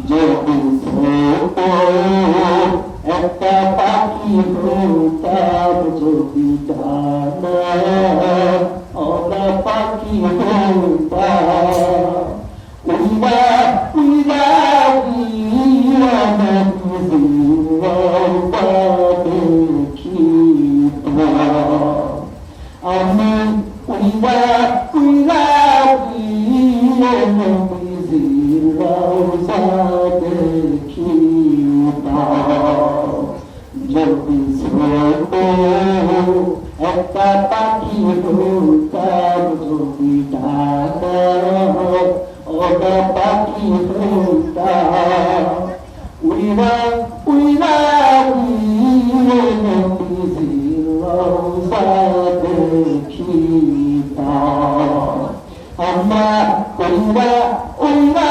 যদি ছোট একটা পাখি হতাম যদি ওরা পাখি হতাম উড়া উড়া উড়া উড়া দেখি আমি উড়া উড়া উড়া নবীজির যদি একটা পাখি হতাম যদি ওটা পাখি হতাম উড়া উড়া আমার উড়া উড়া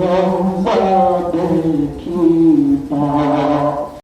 oh